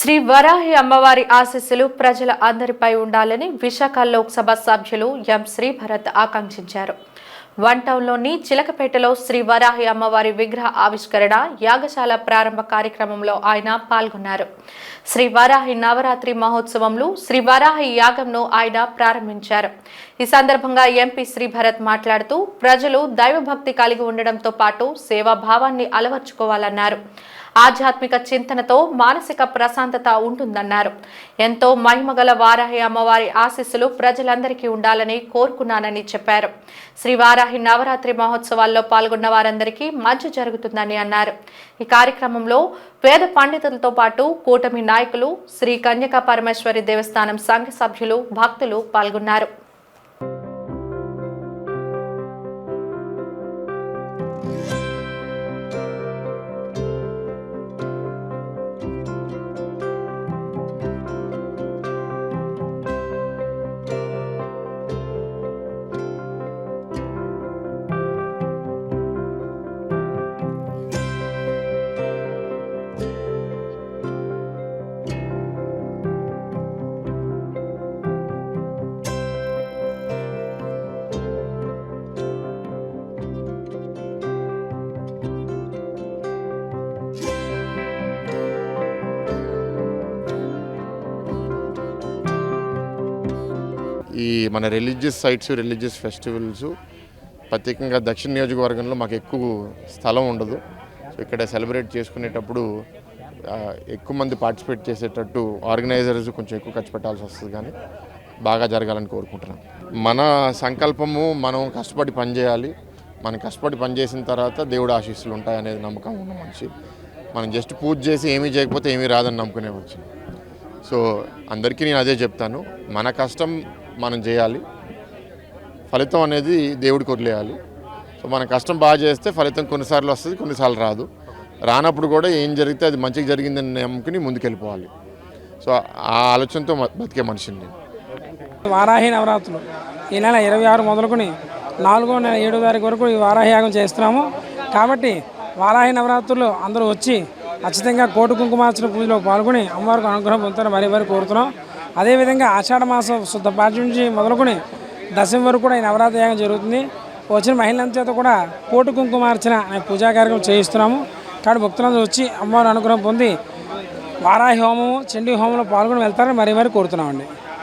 శ్రీ వరాహి అమ్మవారి ఆశీస్సులు ప్రజల అందరిపై ఉండాలని విశాఖ లోక్సభ సభ్యులు ఎం శ్రీభరత్ ఆకాంక్షించారు. వన్ టౌన్లోని చిలకపేటలో శ్రీ వరాహి అమ్మవారి విగ్రహ ఆవిష్కరణ యాగశాల ప్రారంభ కార్యక్రమంలో ఆయన పాల్గొన్నారు. శ్రీ వరాహి నవరాత్రి మహోత్సవంలో శ్రీ వరాహి యాగంను ఆయన ప్రారంభించారు. ఈ సందర్భంగా ఎంపీ శ్రీభరత్ మాట్లాడుతూ ప్రజలు దైవభక్తి కలిగి ఉండడంతో పాటు సేవాభావాన్ని అలవర్చుకోవాలన్నారు. ఆధ్యాత్మిక చింతనతో మానసిక ప్రశాంతత ఉంటుందన్నారు. ఎంతో మహిమగల వారాహి అమ్మవారి ఆశీస్సులు ప్రజలందరికీ ఉండాలని కోరుకున్నానని చెప్పారు. శ్రీ వారాహి నవరాత్రి మహోత్సవాల్లో పాల్గొన్న వారందరికీ మంచి జరుగుతుందని అన్నారు. ఈ కార్యక్రమంలో వేద పండితులతో పాటు కూటమి నాయకులు శ్రీ కన్యకా పరమేశ్వరి దేవస్థానం సంఘ సభ్యులు భక్తులు పాల్గొన్నారు. ఈ మన రిలీజియస్ సైట్స్ రిలీజియస్ ఫెస్టివల్స్ ప్రత్యేకంగా దక్షిణ నియోజకవర్గంలో మాకు ఎక్కువ స్థలం ఉండదు. సో ఇక్కడ సెలబ్రేట్ చేసుకునేటప్పుడు ఎక్కువ మంది పార్టిసిపేట్ చేసేటట్టు ఆర్గనైజర్స్ కొంచెం ఎక్కువ ఖర్చు పెట్టాల్సి వస్తుంది కానీ బాగా జరగాలని కోరుకుంటున్నాను మన సంకల్పము మనం కష్టపడి పనిచేయాలి. మనం కష్టపడి పనిచేసిన తర్వాత దేవుడు ఆశీస్సులు ఉంటాయనేది నమ్మకం ఉన్న మనిషి. మనం జస్ట్ పూజ చేసి ఏమీ చేయకపోతే ఏమీ రాదని నమ్ముకునే వచ్చి సో అందరికీ నేను అదే చెప్తాను. మన కష్టం మనం చేయాలి. ఫలితం అనేది దేవుడికి వదిలేయాలి. సో మన కష్టం బాగా చేస్తే ఫలితం కొన్నిసార్లు వస్తుంది కొన్నిసార్లు రాదు. రానప్పుడు కూడా ఏం జరిగితే అది మంచిగా జరిగిందని నమ్ముకుని ముందుకెళ్ళిపోవాలి. సో ఆ ఆలోచనతో బతికే మనిషిని నేను. వారాహి నవరాత్రులు. ఈ నెల ఇరవై ఆరు మొదలుకొని నాలుగో నెల ఏడో తారీఖు వరకు ఈ వారాహి యాగం చేస్తున్నాము. కాబట్టి వారాహి నవరాత్రులు అందరూ వచ్చి ఖచ్చితంగా కోటి కుంకుమార్చన పూజలో పాల్గొని అమ్మవారికి అనుగ్రహం పొందుతారని మరీ మరీ కోరుతున్నాం. అదేవిధంగా ఆషాఢ మాసం శుద్ధ నుంచి మొదలుకొని దశమి వరకు కూడా ఈ నవరాత్రి యాగం జరుగుతుంది. వచ్చిన మహిళల చేత కూడా కోటి కుంకుమార్చన అనే పూజా కార్యక్రమం చేయిస్తున్నాము. కాబట్టి భక్తులందరూ వచ్చి అమ్మవారి అనుగ్రహం పొంది వారాహి హోమము చండీ హోమంలో పాల్గొని వెళ్తారని మరీ మరీ కోరుతున్నామండి.